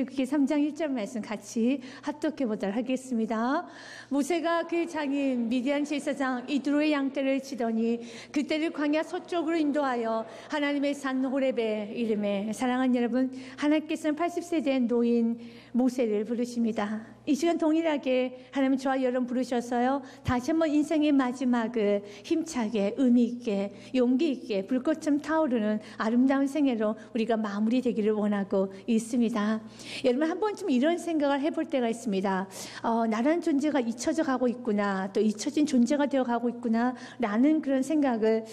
출애굽기 3장 1절 말씀 같이 합독해 보도록 하겠습니다. 모세가 그 장인 미디안 제사장 이드로의 양떼를 치더니 그때를 광야 서쪽으로 인도하여 하나님의 산 호렙의 이름에 사랑하는 여러분 하나님께서는 80세 된 노인 모세를 부르십니다. 이 시간 동일하게 하나님 저와 여러분 부르셔서요. 다시 한번 인생의 마지막을 힘차게 의미 있게 용기 있게 불꽃처럼 타오르는 아름다운 생애로 우리가 마무리되기를 원하고 있습니다. 여러분 한 번쯤 이런 생각을 해볼 때가 있습니다. 어, 나라는 존재가 잊혀져 가고 있구나. 또 잊혀진 존재가 되어 가고 있구나. 라는 그런 생각을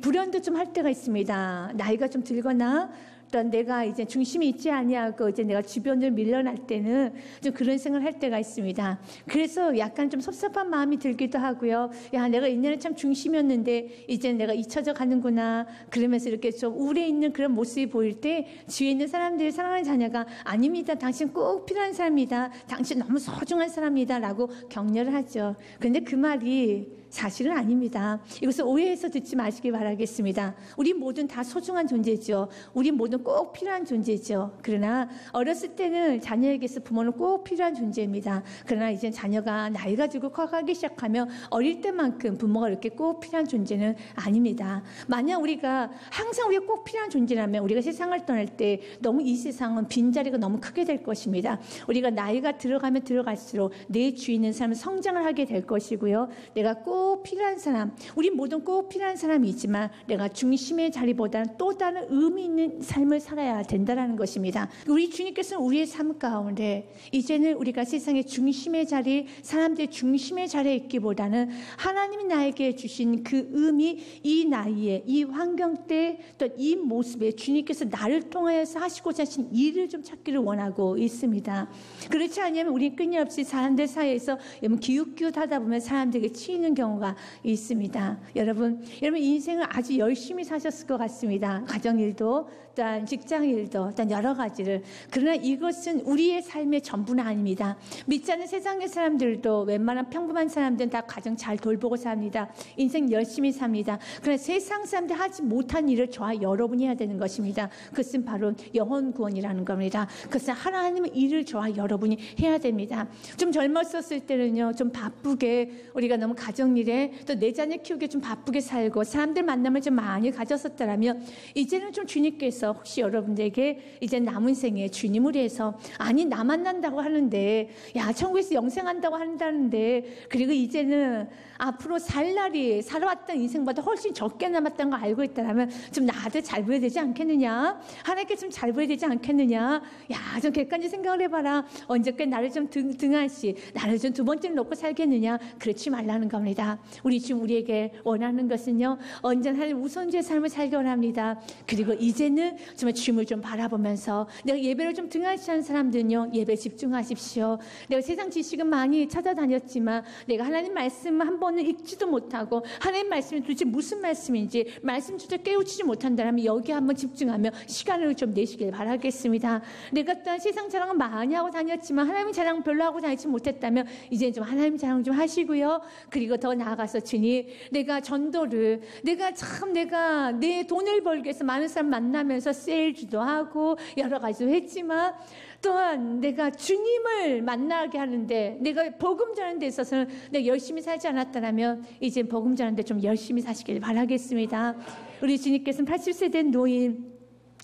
불현도 좀 할 때가 있습니다. 나이가 좀 들거나 어떤 내가 이제 중심이 있지 아니하고 이제 내가 주변을 밀려날 때는 좀 그런 생각을 할 때가 있습니다. 그래서 약간 좀 섭섭한 마음이 들기도 하고요. 야, 내가 옛날에 참 중심이었는데 이제 내가 잊혀져 가는구나. 그러면서 이렇게 좀 우울해 있는 그런 모습이 보일 때 주위에 있는 사람들이 사랑하는 자녀가 아닙니다. 당신 꼭 필요한 사람이다. 당신 너무 소중한 사람이다. 라고 격려를 하죠. 근데 그 말이 사실은 아닙니다. 이것을 오해해서 듣지 마시기 바라겠습니다. 우리 모든 다 소중한 존재죠. 우리 모든 꼭 필요한 존재죠. 그러나 어렸을 때는 자녀에게서 부모는 꼭 필요한 존재입니다. 그러나 이제 자녀가 나이가 들고 커가기 시작하면 어릴 때만큼 부모가 이렇게 꼭 필요한 존재는 아닙니다. 만약 우리가 항상 우리가 꼭 필요한 존재라면 우리가 세상을 떠날 때 너무 이 세상은 빈자리가 너무 크게 될 것입니다. 우리가 나이가 들어가면 들어갈수록 내 주위 있는 사람은 성장을 하게 될 것이고요. 내가 꼭꼭 필요한 사람, 우리 모든 꼭 필요한 사람이 있지만 내가 중심의 자리보다는 또 다른 의미 있는 삶을 살아야 된다는 것입니다. 우리 주님께서는 우리의 삶 가운데 이제는 우리가 세상의 중심의 자리, 사람들의 중심의 자리에 있기보다는 하나님이 나에게 주신 그 의미, 이 나이에, 이 환경 때, 또 이 모습에 주님께서 나를 통하여서 하시고자 하신 일을 좀 찾기를 원하고 있습니다. 그렇지 않으면 우리 끊임없이 사람들 사이에서 기웃기웃하다 보면 사람들에게 치이는 경우 경우가 있습니다. 여러분, 여러분 인생을 아주 열심히 사셨을 것 같습니다. 가정일도, 또한 직장일도, 또한 여러 가지를. 그러나 이것은 우리의 삶의 전부는 아닙니다. 믿지 않는 세상의 사람들도 웬만한 평범한 사람들은 다 가정 잘 돌보고 삽니다. 인생 열심히 삽니다. 그러나 세상 사람들 하지 못한 일을 저와 여러분이 해야 되는 것입니다. 그것은 바로 영혼 구원이라는 겁니다. 그것은 하나님의 일을 저와 여러분이 해야 됩니다. 좀 젊었었을 때는요, 좀 바쁘게 우리가 너무 가정 일에 또 내 자녀 키우기 좀 바쁘게 살고 사람들 만남을 좀 많이 가졌었더라면 이제는 좀 주님께서 혹시 여러분들에게 이제 남은 생에 주님을 위해서 아니 나 만난다고 하는데 야 천국에서 영생한다고 한다는데 그리고 이제는 앞으로 살 날이 살아왔던 인생보다 훨씬 적게 남았다는 걸 알고 있다면 좀 나한테 잘 보여야 되지 않겠느냐? 하나님께 좀 잘 보여야 되지 않겠느냐? 야 좀 객관적인 생각을 해봐라. 언제까지 나를 좀 등, 등한시 나를 좀 두 번째로 놓고 살겠느냐? 그렇지 말라는 겁니다. 우리 지금 우리에게 원하는 것은요, 언제나 하나님 우선주의 삶을 살기 원합니다. 그리고 이제는 정말 주님을 좀 바라보면서 내가 예배를 좀 등한시하는 사람들은요, 예배 집중하십시오. 내가 세상 지식은 많이 찾아다녔지만 내가 하나님 말씀 한번 은 읽지도 못하고 하나님 말씀이 도대체 무슨 말씀인지 말씀 주제 깨우치지 못한다면 여기 한번 집중하며 시간을 좀 내시길 바라겠습니다. 내가 또한 세상 자랑은 많이 하고 다녔지만 하나님 자랑 별로 하고 다니지 못했다면 이제 좀 하나님 자랑 좀 하시고요. 그리고 더 나아가서 주님, 내가 전도를, 내가 참 내가 내 돈을 벌기 위해서 많은 사람 만나면서 세일즈도 하고 여러 가지도 했지만 또한 내가 주님을 만나게 하는데 내가 복음 전하는 데 있어서는 내가 열심히 살지 않았다면 이제 복음 전하는 데 좀 열심히 사시길 바라겠습니다. 우리 주님께서는 80세 된 노인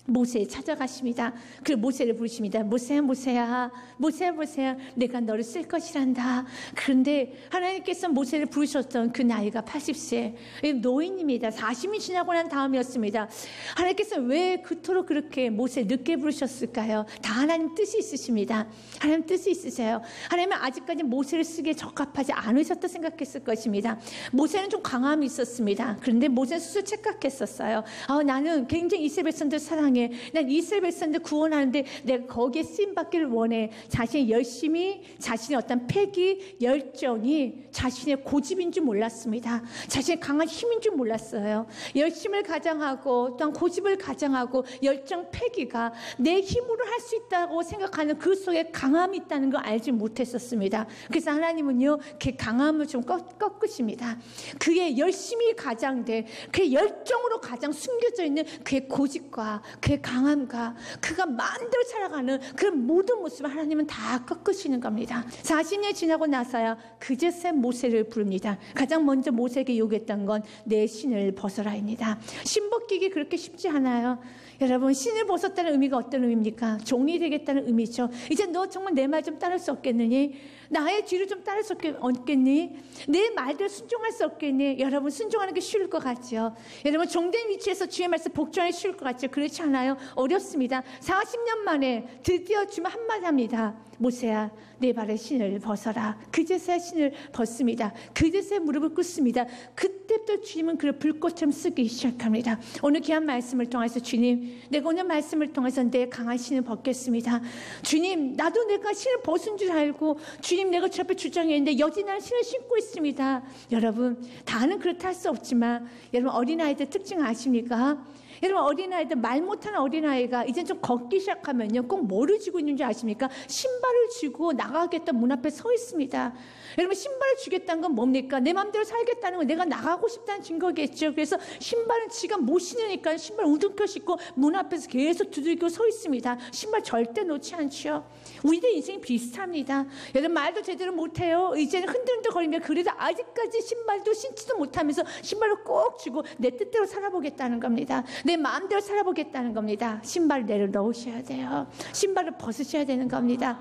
모세 찾아가십니다. 그 모세를 부르십니다. 모세야, 모세야, 모세야, 모세야, 내가 너를 쓸 것이란다. 그런데 하나님께서 모세를 부르셨던 그 나이가 80세, 노인입니다. 40이 지나고 난 다음이었습니다. 하나님께서 왜 그토록 그렇게 모세 늦게 부르셨을까요? 다 하나님 뜻이 있으십니다. 하나님 뜻이 있으세요. 하나님은 아직까지 모세를 쓰기에 적합하지 않으셨다 생각했을 것입니다. 모세는 좀 강함이 있었습니다. 그런데 모세는 스스로 착각했었어요. 아, 나는 굉장히 이스라엘 백성들 사랑해. 세상에 난 이스라엘 백성들 구원하는데 내가 거기에 쓰임 받기를 원해. 자신이 열심히 자신의 어떤 패기, 열정이 자신의 고집인 줄 몰랐습니다. 자신의 강한 힘인 줄 몰랐어요. 열심을 가장하고 또한 고집을 가장하고 열정 패기가 내 힘으로 할 수 있다고 생각하는 그 속에 강함이 있다는 걸 알지 못했었습니다. 그래서 하나님은요, 그 강함을 좀 꺾, 꺾으십니다. 그의 열심이 가장돼, 그의 열정으로 가장 숨겨져 있는 그의 고집과 그의 강함과 그가 마음대로 살아가는 그런 모든 모습을 하나님은 다 꺾으시는 겁니다. 40년 지나고 나서야 그제서 모세를 부릅니다. 가장 먼저 모세에게 요구했던 건 내 신을 벗어라입니다. 신 벗기기 그렇게 쉽지 않아요. 여러분 신을 벗었다는 의미가 어떤 의미입니까? 종이 되겠다는 의미죠. 이제 너 정말 내 말 좀 따를 수 없겠느니? 나의 뒤를 좀 따를 수 없겠니? 내 말대로 순종할 수 없겠니? 여러분 순종하는 게 쉬울 것 같죠? 여러분 종된 위치에서 주의 말씀 복종하기 쉬울 것 같죠? 그렇지 않아요? 어렵습니다. 40년 만에 드디어 주면 한마디 합니다. 모세야 내 발에 신을 벗어라. 그제서야 신을 벗습니다. 그제서야 무릎을 꿇습니다. 그때부터 주님은 그를 불꽃처럼 쓰기 시작합니다. 오늘 귀한 말씀을 통해서 주님 내가 오늘 말씀을 통해서 내 강한 신을 벗겠습니다. 주님 나도 내가 신을 벗은 줄 알고 주님 내가 주 앞에 주장했는데 여지 난 신을 신고 있습니다. 여러분 다는 그렇다 할 수 없지만 여러분 어린아이들 특징 아십니까? 여러분 어린아이들 말 못하는 어린아이가 이제 좀 걷기 시작하면요 꼭 뭐를 쥐고 있는지 아십니까? 신발을 쥐고 나가겠다 문 앞에 서 있습니다. 여러분 신발을 주겠다는 건 뭡니까? 내 마음대로 살겠다는 건 내가 나가고 싶다는 증거겠죠. 그래서 신발은 지가 못 신으니까 신발 우등켜 신고 문 앞에서 계속 두들겨 서 있습니다. 신발 절대 놓지 않죠. 우리들 인생이 비슷합니다. 여러분 말도 제대로 못해요. 이제는 흔들흔들 거리며 그래도 아직까지 신발도 신지도 못하면서 신발을 꼭 쥐고 내 뜻대로 살아보겠다는 겁니다. 내 마음대로 살아보겠다는 겁니다. 신발 내려놓으셔야 돼요. 신발을 벗으셔야 되는 겁니다.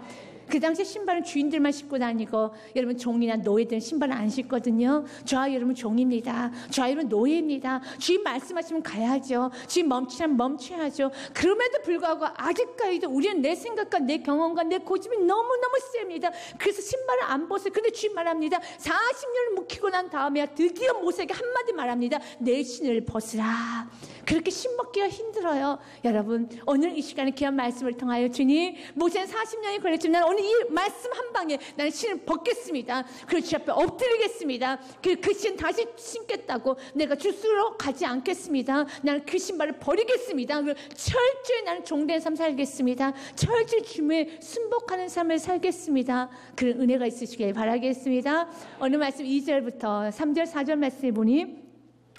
그 당시 신발은 주인들만 신고 다니고 여러분 종이나 노예들은 신발을 안 신거든요. 저와 여러분 종입니다. 저와 여러분 노예입니다. 주인 말씀하시면 가야죠. 주인 멈추면 멈춰야죠. 그럼에도 불구하고 아직까지도 우리는 내 생각과 내 경험과 내 고집이 너무너무 셉니다. 그래서 신발을 안 벗어요. 근데 주인 말합니다. 40년을 묵히고 난 다음에 드디어 모세에게 한마디 말합니다. 내 신을 벗으라. 그렇게 신먹기가 힘들어요. 여러분, 오늘 이 시간에 귀한 말씀을 통하여 주님, 모세는 40년이 걸렸지만 오늘 이 말씀 한 방에 나는 신을 벗겠습니다. 그리고 주 앞에 엎드리겠습니다. 그, 그신 다시 신겠다고 내가 주스로 가지 않겠습니다. 나는 그 신발을 버리겠습니다. 철저히 나는 종된 삶 살겠습니다. 철저히 주님을 순복하는 삶을 살겠습니다. 그런 은혜가 있으시길 바라겠습니다. 오늘 말씀 2절부터 3절, 4절 말씀을 보니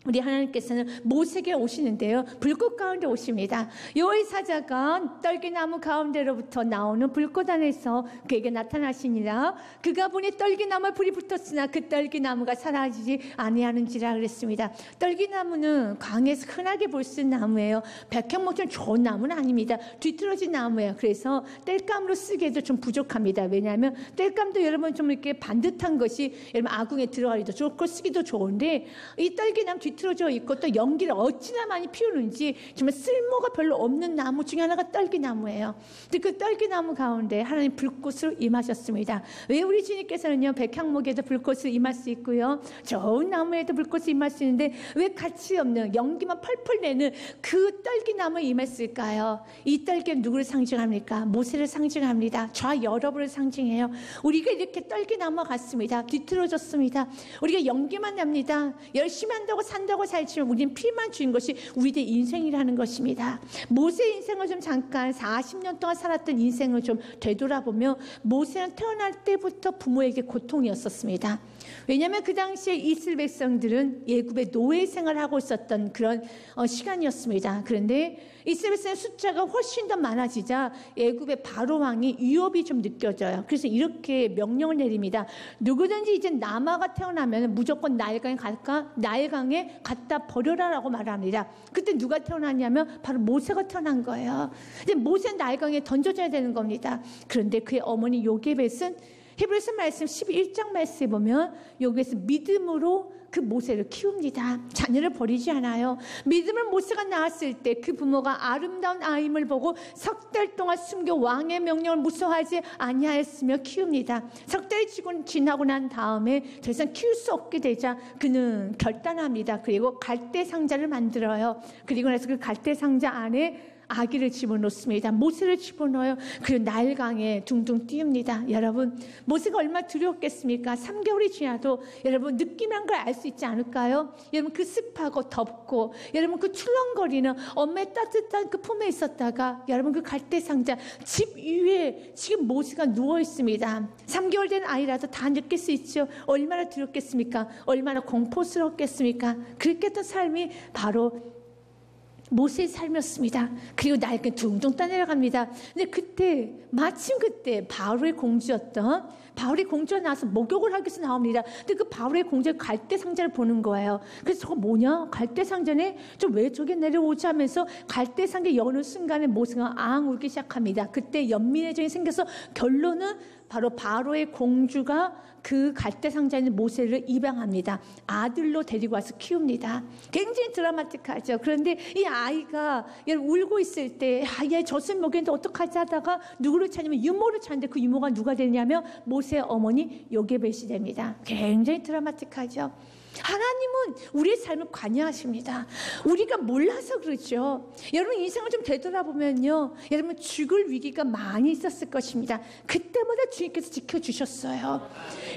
우리 하나님께서는 모세에게 오시는데요. 불꽃 가운데 오십니다. 요의 사자가 떨기나무 가운데로부터 나오는 불꽃 안에서 그에게 나타나시니라. 그가 보니 떨기나무에 불이 붙었으나 그 떨기나무가 사라지지 아니하는지라 그랬습니다. 떨기나무는 강에서 흔하게 볼 수 있는 나무예요. 백향목처럼 좋은 나무는 아닙니다. 뒤틀어진 나무예요. 그래서 땔감으로 쓰기에도 좀 부족합니다. 왜냐하면 땔감도 여러분 좀 이렇게 반듯한 것이 여러분 아궁에 들어가기도 좋고 쓰기도 좋은데 이 떨기나무 뒤틀어져 있고 또 연기를 어찌나 많이 피우는지 정말 쓸모가 별로 없는 나무 중에 하나가 떨기나무예요. 근데 그 떨기나무 가운데 하나님 불꽃으로 임하셨습니다. 왜 우리 주님께서는요 백향목에도 불꽃을 임할 수 있고요 좋은 나무에도 불꽃을 임할 수 있는데 왜 가치 없는 연기만 펄펄 내는 그 떨기나무에 임했을까요? 이 떨기는 누구를 상징합니까? 모세를 상징합니다. 저와 여러분을 상징해요. 우리가 이렇게 떨기나무 같습니다. 뒤틀어졌습니다. 우리가 연기만 납니다. 열심히 한다고 산 산다고 살지만 우리는 피만 주인 것이 우리의 인생이라는 것입니다. 모세 인생을 좀 잠깐 40년 동안 살았던 인생을 좀 되돌아보면 모세는 태어날 때부터 부모에게 고통이었었습니다. 왜냐하면 그 당시에 이스라엘 백성들은 예굽의 노예 생활을 하고 있었던 그런 어, 시간이었습니다. 그런데 이스라엘 백성의 숫자가 훨씬 더 많아지자 예굽의 바로 왕이 위협이 좀 느껴져요. 그래서 이렇게 명령을 내립니다. 누구든지 이제 남아가 태어나면 무조건 나일강에 갈까? 나일강에 갖다 버려라라고 말합니다. 그때 누가 태어났냐면 바로 모세가 태어난 거예요. 근데 모세는 나일강에 던져줘야 되는 겁니다. 그런데 그의 어머니 요게벳은 히브리서 말씀 11장 말씀에 보면 여기에서 믿음으로 그 모세를 키웁니다. 자녀를 버리지 않아요. 믿음을 모세가 낳았을 때 그 부모가 아름다운 아임을 보고 석 달 동안 숨겨 왕의 명령을 무서워하지 아니하였으며 키웁니다. 석 달이 지나고 난 다음에 더 이상 키울 수 없게 되자 그는 결단합니다. 그리고 갈대 상자를 만들어요. 그리고 나서 그 갈대 상자 안에 아기를 집어넣습니다. 모세를 집어넣어요. 그리고 나일강에 둥둥 띄웁니다. 여러분, 모세가 얼마나 두려웠겠습니까? 3개월이 지나도 여러분 느끼면 걸알 수 있지 않을까요? 여러분 그 습하고 덥고 여러분 그 출렁거리는 엄마의 따뜻한 그 품에 있었다가 여러분 그 갈대 상자 집 위에 지금 모세가 누워 있습니다. 3개월 된 아이라도 다 느낄 수 있죠. 얼마나 두렵겠습니까? 얼마나 공포스럽겠습니까? 그렇게 했던 삶이 바로 모세의 삶이었습니다. 그리고 날개 둥둥 떠내려갑니다. 근데 그때 마침 그때 바로의 공주였던 바울이 공주가 나와서 목욕을 하기 위해서 나옵니다. 근데 그 바울의 공주의 갈대 상자를 보는 거예요. 그래서 저거 뭐냐? 갈대 상자네? 좀왜 저게 내려오지 하면서 갈대 상자 여는 순간에 모세가 앙 울기 시작합니다. 그때 연민의 정이 생겨서 결론은 바로 바로의 공주가 그 갈대 있는 모세를 입양합니다. 아들로 데리고 와서 키웁니다. 굉장히 드라마틱하죠. 그런데 이 아이가 울고 있을 때, 아, 얘 젖을 먹였는데 어떡하지 하다가 누구를 찾냐면 유모를 찾는데 그 유모가 누가 되냐면 모세의 어머니 요게벳이 됩니다. 굉장히 드라마틱하죠. 하나님은 우리의 삶을 관여하십니다. 우리가 몰라서 그렇죠. 여러분 인생을 좀 되돌아보면요. 여러분 죽을 위기가 많이 있었을 것입니다. 그때마다 주님께서 지켜주셨어요.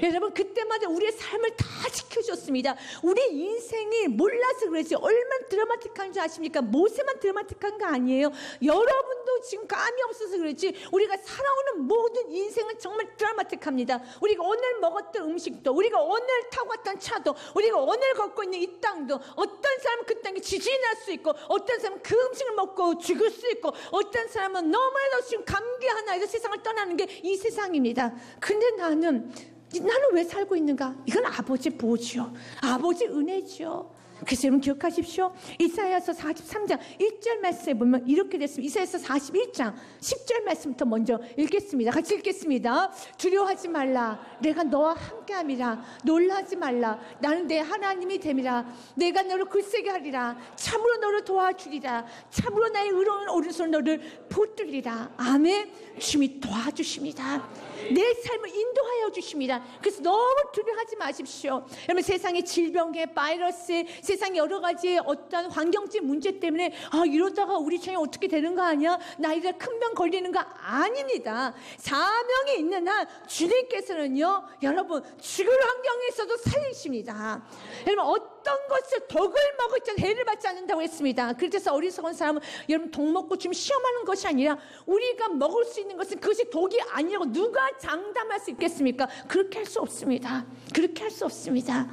여러분 그때마다 우리의 삶을 다 지켜줬습니다. 우리 인생이 몰라서 그러지 얼마나 드라마틱한 줄 아십니까? 모세만 드라마틱한 거 아니에요. 여러분도 지금 감이 없어서 그렇지 우리가 살아오는 모든 인생은 정말 드라마틱합니다. 우리가 오늘 먹었던 음식도 우리가 오늘 타고 갔던 차도 우리가 오늘 걷고 있는 이 땅도 어떤 사람은 그 땅에 지진이 날 수 있고 어떤 사람은 그 음식을 먹고 죽을 수 있고 어떤 사람은 너무나도 지금 감기 하나에서 세상을 떠나는 게 이 세상입니다. 근데 나는 나는 왜 살고 있는가? 이건 아버지 보지요. 아버지 은혜지요. 그래서 여러분 기억하십시오. 이사야서 43장 1절 말씀에 보면 이렇게 됐습니다. 이사야서 41장 10절 말씀부터 먼저 읽겠습니다. 같이 읽겠습니다. 두려워하지 말라. 내가 너와 함께함이라. 놀라지 말라. 나는 내 하나님이 됨이라. 내가 너를 글쎄게 하리라. 참으로 너를 도와주리라. 참으로 나의 의로운 오른손 너를 붙들리라. 아멘. 주님이 도와주십니다. 내 삶을 인도하여 주십니다. 그래서 너무 두려워하지 마십시오. 여러분 세상의 질병에 바이러스, 세상 여러 가지 어떤 환경적 문제 때문에 아 이러다가 우리 청이 어떻게 되는 거 아니야? 나이가 큰 병 걸리는 거 아닙니다. 사명이 있는 한 주님께서는요, 여러분 죽을 환경에서도 살리십니다. 여러분 어떤 것을 독을 먹을지 해를 받지 않는다고 했습니다. 그래서 어리석은 사람은 여러분 독 먹고 지금 시험하는 것이 아니라 우리가 먹을 수 있는 것은 그것이 독이 아니라고 누가 장담할 수 있겠습니까? 그렇게 할 수 없습니다. 그렇게 할 수 없습니다.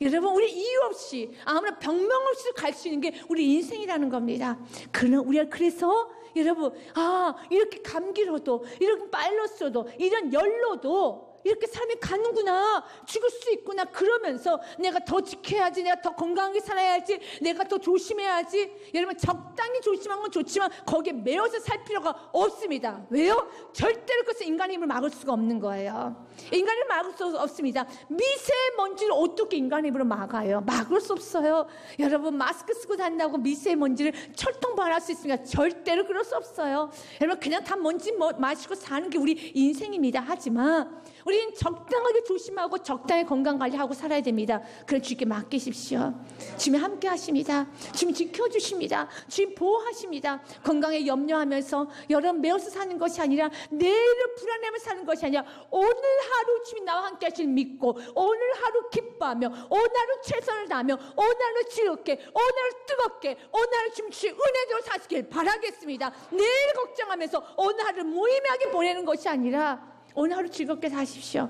여러분, 우리 이유 없이 아무나 병명 없이 갈수 있는 게 우리 인생이라는 겁니다. 그러나 우리가 그래서 여러분, 아, 이렇게 감기로도, 이렇게 빨로써도, 이런 열로도 이렇게 삶이 가는구나. 죽을 수 있구나. 그러면서 내가 더 지켜야지. 내가 더 건강하게 살아야지. 내가 더 조심해야지. 여러분, 적당히 조심한 건 좋지만 거기에 매어서 살 필요가 없습니다. 왜요? 절대로 그것을 인간의 힘을 막을 수가 없는 거예요. 인간을 막을 수 없습니다. 미세먼지를 어떻게 인간의 힘으로 막아요? 막을 수 없어요. 여러분, 마스크 쓰고 다닌다고 미세먼지를 철통방할 수 있습니까? 절대로 그럴 수 없어요. 여러분, 그냥 다 먼지 뭐 마시고 사는 게 우리 인생입니다. 하지만 우리는 적당하게 조심하고 적당히 건강 관리하고 살아야 됩니다. 그럼 주님께 맡기십시오. 주님 함께 하십니다. 주님 지켜주십니다. 주님 보호하십니다. 건강에 염려하면서 여러분 매어서 사는 것이 아니라 내일을 불안해하며 사는 것이 아니라 오늘 하루 주님 나와 함께 하시는 믿고 오늘 하루 기뻐하며 오늘 하루 최선을 다하며 오늘 하루 즐겁게 오늘 하루 뜨겁게 오늘 하루 주님 주의 은혜대로 사시길 바라겠습니다. 내일 걱정하면서 오늘 하루 무의미하게 보내는 것이 아니라 오늘 하루 즐겁게 사십시오.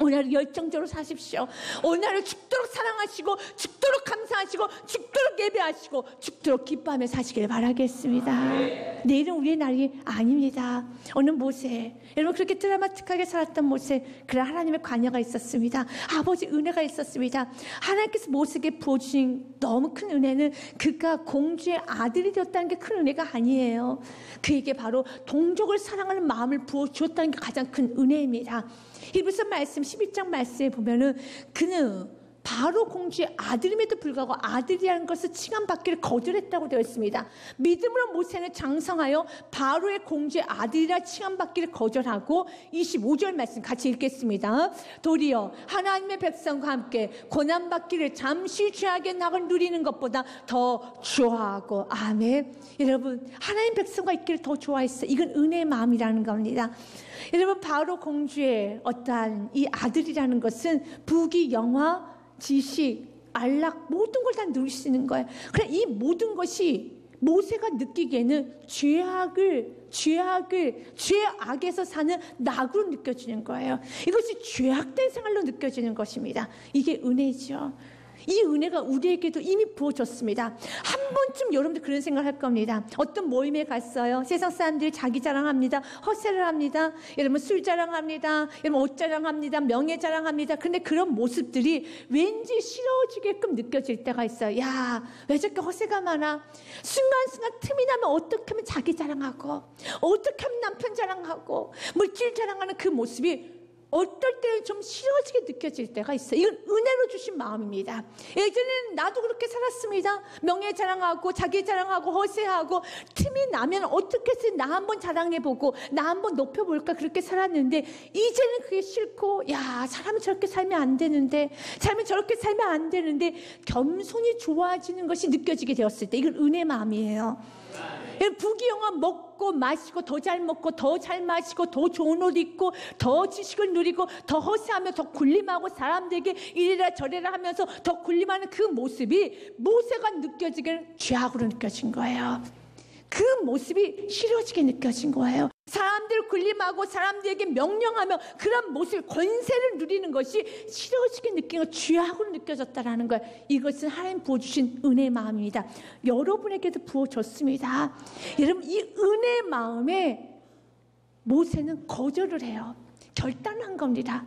오늘 하루 열정적으로 사십시오. 오늘 하루 죽도록 사랑하시고 죽도록 감사하시고 죽도록 예배하시고 죽도록 기뻐하며 사시길 바라겠습니다. 내일은 우리의 날이 아닙니다. 오늘 모세 여러분 그렇게 드라마틱하게 살았던 모세 그래 하나님의 관여가 있었습니다. 아버지 은혜가 있었습니다. 하나님께서 모세에게 부어주신 너무 큰 은혜는 그가 공주의 아들이 되었다는 게 큰 은혜가 아니에요. 그에게 바로 동족을 사랑하는 마음을 부어주었다는 게 가장 큰 은혜입니다. 히브리서 말씀 11장 말씀에 보면은 그는 바로 공주의 아들임에도 불구하고 아들이라는 것을 칭함받기를 거절했다고 되어 있습니다. 믿음으로 모세는 장성하여 바로의 공주의 아들이라 칭함받기를 거절하고 25절 말씀 같이 읽겠습니다. 도리어 하나님의 백성과 함께 고난받기를 잠시 죄악의 낙을 누리는 것보다 더 좋아하고 아멘. 여러분 하나님 백성과 있기를 더 좋아했어. 이건 은혜의 마음이라는 겁니다. 여러분 바로 공주의 어떠한 이 아들이라는 것은 부귀 영화 지식 안락 모든 걸다 있는 거예요. 그래 이 모든 것이 모세가 느끼기에는 죄악을 죄악을 죄악에서 사는 낙으로 느껴지는 거예요. 이것이 죄악된 생활로 느껴지는 것입니다. 이게 은혜죠. 이 은혜가 우리에게도 이미 부어졌습니다. 한 번쯤 여러분들 그런 생각을 할 겁니다. 어떤 모임에 갔어요. 세상 사람들이 자기 자랑합니다. 허세를 합니다. 여러분 술 자랑합니다. 여러분 옷 자랑합니다. 명예 자랑합니다. 근데 그런 모습들이 왠지 싫어지게끔 느껴질 때가 있어요. 야, 왜 저렇게 허세가 많아? 순간순간 틈이 나면 어떻게 하면 자기 자랑하고 어떻게 하면 남편 자랑하고 물질 자랑하는 그 모습이 어떨 때는 좀 싫어지게 느껴질 때가 있어요. 이건 은혜로 주신 마음입니다. 예전에는 나도 그렇게 살았습니다. 명예 자랑하고 자기 자랑하고 허세하고 틈이 나면 어떻게 해서 나 한번 자랑해보고 나 한번 높여볼까 그렇게 살았는데 이제는 그게 싫고 야 사람은 저렇게 살면 안 되는데 삶은 저렇게 살면 안 되는데 겸손이 좋아지는 것이 느껴지게 되었을 때 이건 은혜 마음이에요. 부귀영화 먹고 마시고 더 잘 먹고 더 잘 마시고 더 좋은 옷 입고 더 지식을 누리고 더 허세하며 더 군림하고 사람들에게 이래라 저래라 하면서 더 군림하는 그 모습이 모세가 느껴지기는 죄악으로 느껴진 거예요. 그 모습이 싫어지게 느껴진 거예요. 사람들을 군림하고 사람들에게 명령하며 그런 모습, 권세를 누리는 것이 싫어지게 느끼는 죄악으로 느껴졌다라는 거예요. 이것은 하나님 부어주신 은혜의 마음입니다. 여러분에게도 부어졌습니다. 여러분, 이 은혜의 마음에 모세는 거절을 해요. 결단한 겁니다.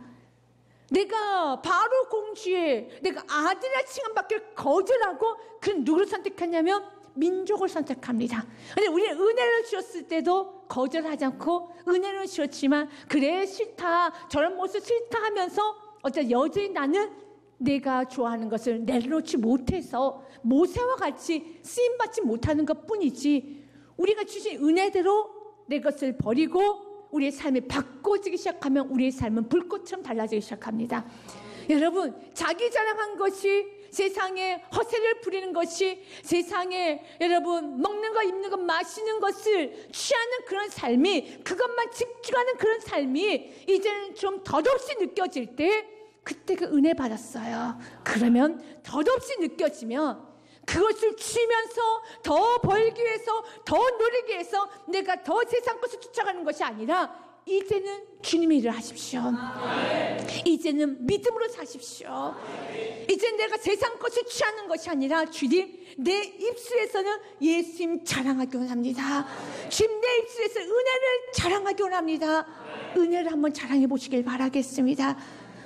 내가 바로 공주의 내가 아들의 칭함받기를 거절하고 그 누구를 선택했냐면 민족을 선택합니다. 근데 우리는 은혜를 주었을 때도 거절하지 않고 은혜를 주었지만 그래 싫다 저런 모습 싫다 하면서 어떤 여전히 나는 내가 좋아하는 것을 내려놓지 못해서 모세와 같이 쓰임받지 못하는 것 뿐이지 우리가 주신 은혜대로 내 것을 버리고 우리의 삶이 바꿔지기 시작하면 우리의 삶은 불꽃처럼 달라지기 시작합니다. 여러분 자기 자랑한 것이 세상에 허세를 부리는 것이 세상에 여러분 먹는 거 입는 거 마시는 것을 취하는 그런 삶이 그것만 집중하는 그런 삶이 이제는 좀 덧없이 느껴질 때 그때 그 은혜 받았어요. 그러면 덧없이 느껴지면 그것을 취면서 더 벌기 위해서 더 누리기 위해서 내가 더 세상 것을 쫓아가는 것이 아니라 이제는 주님의 일을 하십시오. 이제는 믿음으로 사십시오. 이제 내가 세상 것을 취하는 것이 아니라 주님 내 입술에서는 예수님 자랑하기 원합니다. 주님 내 입술에서 은혜를 자랑하기 원합니다. 은혜를 한번 자랑해 보시길 바라겠습니다.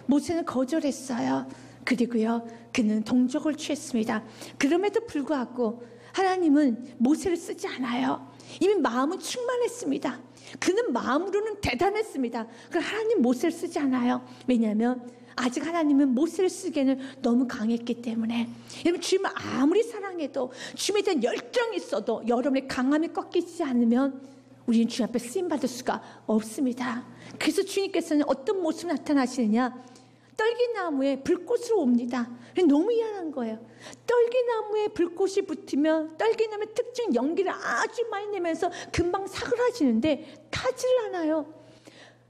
모세는 거절했어요. 그리고요, 그는 동족을 취했습니다. 그럼에도 불구하고 하나님은 모세를 쓰지 않아요. 이미 마음은 충만했습니다. 그는 마음으로는 대단했습니다. 그 하나님 모세를 쓰지 않아요. 왜냐하면 아직 하나님은 모세를 쓰기에는 너무 강했기 때문에 여러분 주님을 아무리 사랑해도 주님에 대한 열정이 있어도 여러분의 강함이 꺾이지 않으면 우리는 주님 앞에 쓰임 받을 수가 없습니다. 그래서 주님께서는 어떤 모습 나타나시느냐 떨기나무에 불꽃으로 옵니다. 너무 미안한 거예요. 떨기나무에 불꽃이 붙으면 떨기나무의 특징 연기를 아주 많이 내면서 금방 사그라지는데 타지를 않아요.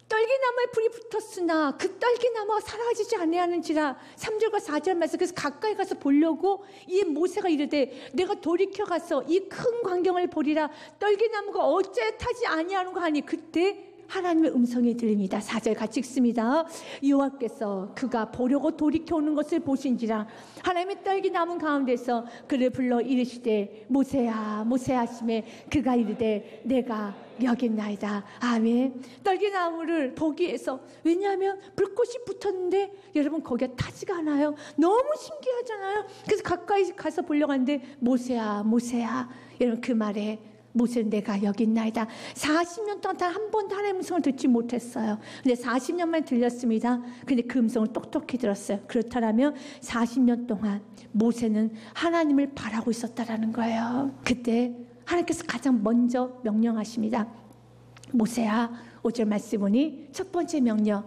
떨기나무에 불이 붙었으나 그 떨기나무가 사라지지 아니하는지라 3절과 4절 말씀 그래서 가까이 가서 보려고 이 모세가 이르되 내가 돌이켜 가서 이 큰 광경을 보리라 떨기나무가 어째 타지 아니하는가 하니 그때 하나님의 음성이 들립니다. 사절 같이 읽습니다. 여호와께서 그가 보려고 돌이켜 오는 것을 보신지라 하나님의 떨기 남은 가운데서 그를 불러 이르시되 모세야 모세야 하심에 그가 이르되 내가 여기 있나이다. 아멘. 떨기나무를 보기 위해서 왜냐하면 불꽃이 붙었는데 여러분 거기에 타지가 않아요. 너무 신기하잖아요. 그래서 가까이 가서 보려고 하는데 모세야 모세야 여러분 그 말에 모세는 내가 여기 있나이다. 40년 동안 단 한 번도 하나님의 음성을 듣지 못했어요. 근데 40년 만에 들렸습니다. 근데 그 음성을 똑똑히 들었어요. 그렇다면 40년 동안 모세는 하나님을 바라고 있었다라는 거예요. 그때 하나님께서 가장 먼저 명령하십니다. 모세야, 5절 말씀 보니 첫 번째 명령,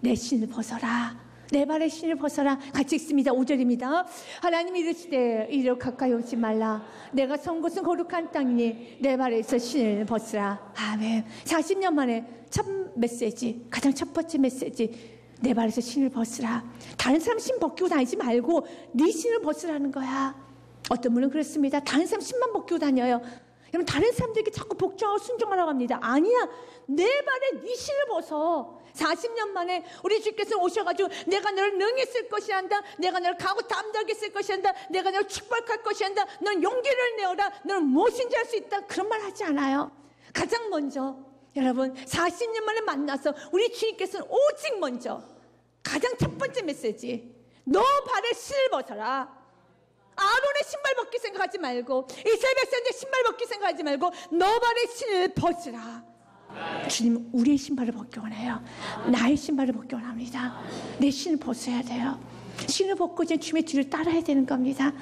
내 신을 벗어라. 내 발의 신을 벗어라. 같이 읽습니다. 5절입니다. 하나님이 이르시되 이리로 가까이 오지 말라. 내가 선 곳은 거룩한 땅이니 내 발에서 신을 벗으라. 아멘. 40년 만에 첫 메시지, 가장 첫 번째 메시지. 내 발에서 신을 벗으라. 다른 사람 신 벗기고 다니지 말고 네 신을 벗으라는 거야. 어떤 분은 그렇습니다. 다른 사람 신만 벗기고 다녀요. 여러분 다른 사람들에게 자꾸 복종하고 순종하라고 합니다. 아니야. 내 발에 네 신을 벗어. 40년 만에 우리 주께서 오셔가지고 내가 너를 능히 쓸 것이란다. 내가 너를 가고 담대하게 쓸 것이란다. 내가 너를 축복할 것이란다. 넌 용기를 내어라. 너는 무엇인지 할 수 있다. 그런 말 하지 않아요. 가장 먼저 여러분 40년 만에 만나서 우리 주님께서는 오직 먼저 가장 첫 번째 메시지 너 발에 신을 벗어라. 아론의 신발 벗기 생각하지 말고 이스라엘 백성들 신발 벗기 생각하지 말고 너 발에 신을 벗으라. 주님 우리의 신발을 벗기 원해요. 나의 신발을 벗기 원합니다. 내 신을 벗어야 돼요. 신을 벗고 이제 주님의 뒤를 따라야 되는 겁니다.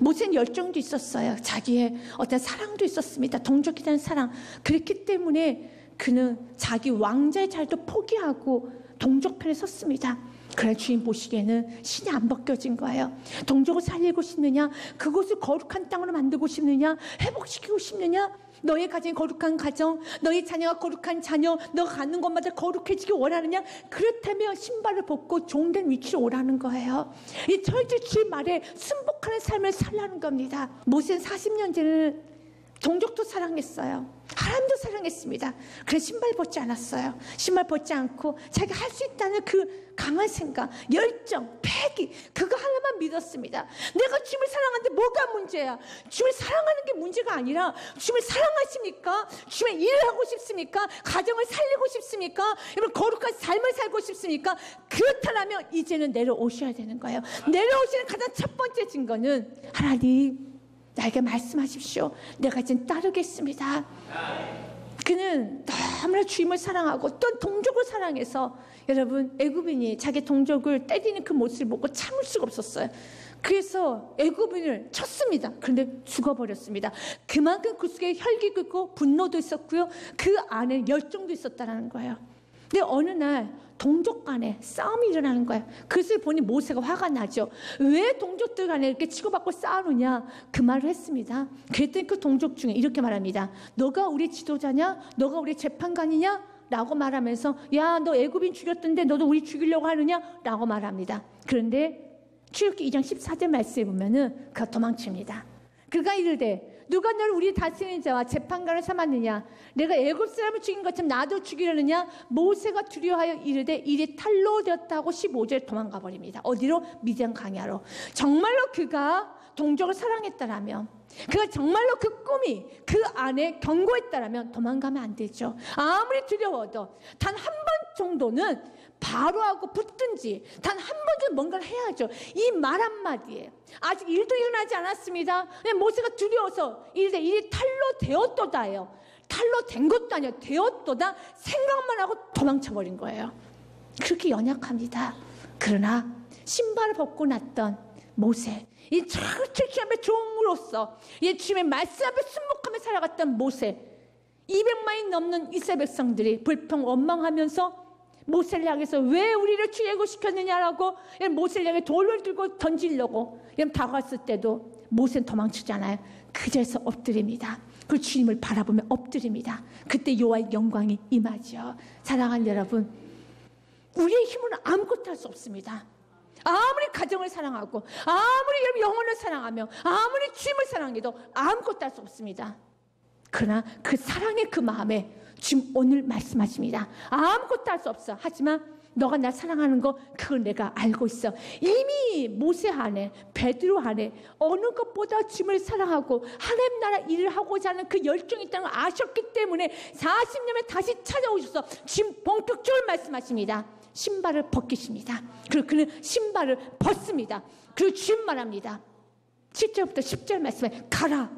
모세는 열정도 있었어요. 자기의 어떤 사랑도 있었습니다. 대한 사랑. 그렇기 때문에 그는 자기 왕자의 자리도 포기하고 동족 편에 섰습니다. 그래 주인 보시기에는 신이 안 벗겨진 거예요. 동족을 살리고 싶느냐? 그곳을 거룩한 땅으로 만들고 싶느냐? 회복시키고 싶느냐? 너의 가진 거룩한 가정, 너의 자녀가 거룩한 자녀, 너가 가는 곳마다 거룩해지기 원하느냐? 그렇다면 신발을 벗고 종된 위치로 오라는 거예요. 이 철제 주의 말에 순복하는 삶을 살라는 겁니다. 모세는 40년 전에는 동족도 사랑했어요. 하나님도 사랑했습니다. 그래서 신발 벗지 않았어요. 신발 벗지 않고 자기가 할 수 있다는 그 강한 생각, 열정, 패기 그거 하나만 믿었습니다. 내가 주님을 사랑하는데 뭐가 문제야? 주님을 사랑하는 게 문제가 아니라 주님을 사랑하십니까? 주님의 일을 하고 싶습니까? 가정을 살리고 싶습니까? 여러분 거룩한 삶을 살고 싶습니까? 그렇다면 이제는 내려오셔야 되는 거예요. 내려오시는 가장 첫 번째 증거는 하나님 나에게 말씀하십시오. 내가 지금 따르겠습니다. 그는 너무나 주님을 사랑하고 또 동족을 사랑해서 여러분 애굽인이 자기 동족을 때리는 그 모습을 보고 참을 수가 없었어요. 그래서 애굽인을 쳤습니다. 그런데 죽어버렸습니다. 그만큼 그 속에 혈기 끓고 분노도 있었고요. 그 안에 열정도 있었다는 거예요. 근데 어느 날 동족 간에 싸움이 일어나는 거예요. 그것을 보니 모세가 화가 나죠. 왜 동족들 간에 이렇게 치고받고 싸우느냐? 그 말을 했습니다. 그랬더니 그 동족 중에 이렇게 말합니다. 너가 우리 지도자냐? 너가 우리 재판관이냐? 라고 말하면서 야 너 애굽인 죽였던데 너도 우리 죽이려고 하느냐? 라고 말합니다. 그런데 출애굽기 2장 14절 말씀에 보면은 그가 도망칩니다. 그가 이르되 누가 너를 우리 다스리는 자와 재판관을 삼았느냐? 내가 애굽 사람을 죽인 것처럼 나도 죽이려느냐? 모세가 두려워하여 이르되 일이 탈로 되었다고 15절 도망가 버립니다. 어디로? 미디안 강야로. 정말로 그가 동족을 사랑했다라면 그가 정말로 그 꿈이 그 안에 견고했다라면 도망가면 안 되죠. 아무리 두려워도 단 한 번 정도는 바로 하고 붙든지 단 한 번쯤 뭔가를 해야죠. 이 말 한마디에 아직 일도 일어나지 않았습니다. 모세가 두려워서 이제 일이 탈로 되었도다요. 탈로 된 것도 아니에요. 되었도다 생각만 하고 도망쳐버린 거예요. 그렇게 연약합니다. 그러나 신발을 벗고 났던 모세, 이 철저히 종으로서 이 주님의 말씀 앞에 순복하며 살아갔던 모세, 200만이 넘는 이스라엘 백성들이 불평 원망하면서 모세를 향해서 왜 우리를 출애굽시켰느냐라고 모세를 향해 돌을 들고 던지려고 다가왔을 때도 모세는 도망치잖아요. 그 자리에서 엎드립니다. 그 주님을 바라보며 엎드립니다. 그때 여호와의 영광이 임하죠. 사랑하는 여러분, 우리의 힘으로 아무것도 할 수 없습니다. 아무리 가정을 사랑하고 아무리 영혼을 사랑하며 아무리 주님을 사랑해도 아무것도 할 수 없습니다. 그러나 그 사랑의 그 마음에 지금 오늘 말씀하십니다. 아무것도 할 수 없어. 하지만 너가 나 사랑하는 거 그걸 내가 알고 있어. 이미 모세 안에 베드로 안에 어느 것보다 주님을 사랑하고 하나님 나라 일을 하고자 하는 그 열정이 있다는 걸 아셨기 때문에 40년에 다시 찾아오셔서 지금 본격적으로 말씀하십니다. 신발을 벗기십니다. 그리고 그는 신발을 벗습니다. 그리고 주님 말합니다. 7절부터 10절 말씀에 가라.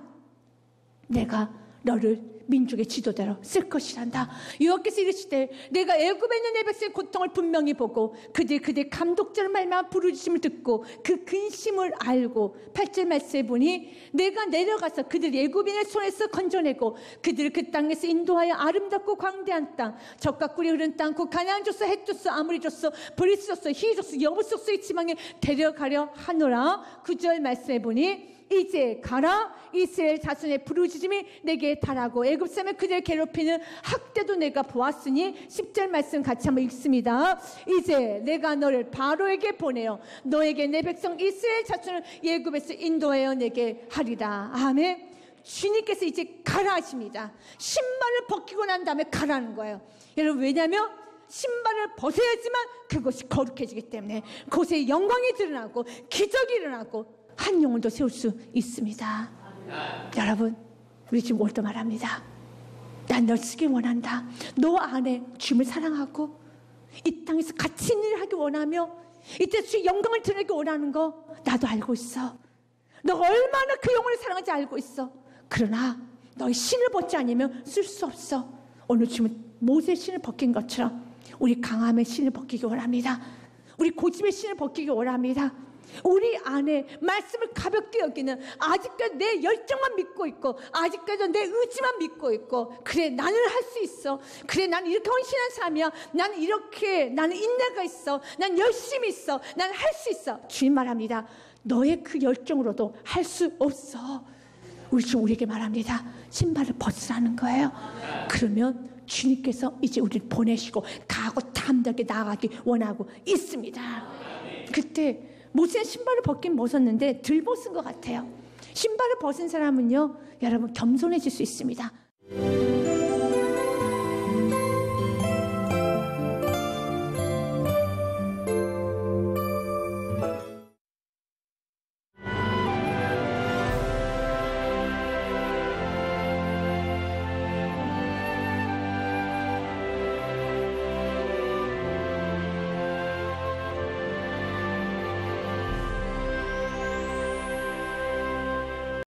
내가 너를 민족의 지도대로 쓸 것이란다. 여호와께서 이르시되 내가 애굽에 있는 내 백성의 고통을 분명히 보고 그들 그들 감독자를 말마 부르짖음을 듣고 그 근심을 알고 8절 말씀해 보니 내가 내려가서 그들 애굽인의 손에서 건져내고 그들을 그 땅에서 인도하여 아름답고 광대한 땅 적과 꿀이 흐른 땅그 가나안 줬어 헷 줬어 아무리 줬어 브리스 줬어 히 줬어 여부 줬어의 지방에 데려가려 하노라 9절 말씀해 보니 이제 가라 이스라엘 자손의 부르짖음이 내게 달하고 애굽 사람의 그들을 괴롭히는 학대도 내가 보았으니 10절 말씀 같이 한번 읽습니다. 이제 내가 너를 바로에게 보내어 너에게 내 백성 이스라엘 자손을 예굽에서 인도하여 내게 하리라. 아멘. 주님께서 이제 가라 하십니다. 신발을 벗기고 난 다음에 가라는 거예요. 여러분 왜냐하면 신발을 벗어야지만 그것이 거룩해지기 때문에 그곳에 영광이 드러나고 기적이 일어나고 한 영혼도 세울 수 있습니다. 여러분, 우리 지금 올때 말합니다. 난 널 쓰기 원한다. 너 안에 주님을 사랑하고 이 땅에서 같이 일을 하기 원하며 이때 주의 영광을 드러내기 원하는 거 나도 알고 있어. 너가 얼마나 그 영혼을 사랑하지 알고 있어. 그러나 너의 신을 벗지 않으면 쓸 수 없어. 오늘 주님은 모세 신을 벗긴 것처럼 우리 강함의 신을 벗기기 원합니다. 우리 고집의 신을 벗기기 원합니다. 우리 안에 말씀을 가볍게 여기는 아직까지 내 열정만 믿고 있고 아직까지 내 의지만 믿고 있고 그래 나는 할 수 있어. 그래 나는 이렇게 헌신한 사람이야. 나는 이렇게 나는 인내가 있어. 난 열심히 있어. 난 할 수 있어. 주님 말합니다. 너의 그 열정으로도 할 수 없어. 우리 주 우리에게 말합니다. 신발을 벗으라는 거예요. 그러면 주님께서 이제 우리를 보내시고 가고 담대하게 나아가기 원하고 있습니다. 그때 모세는 신발을 벗긴 벗었는데 들 벗은 것 같아요. 신발을 벗은 사람은요, 여러분 겸손해질 수 있습니다.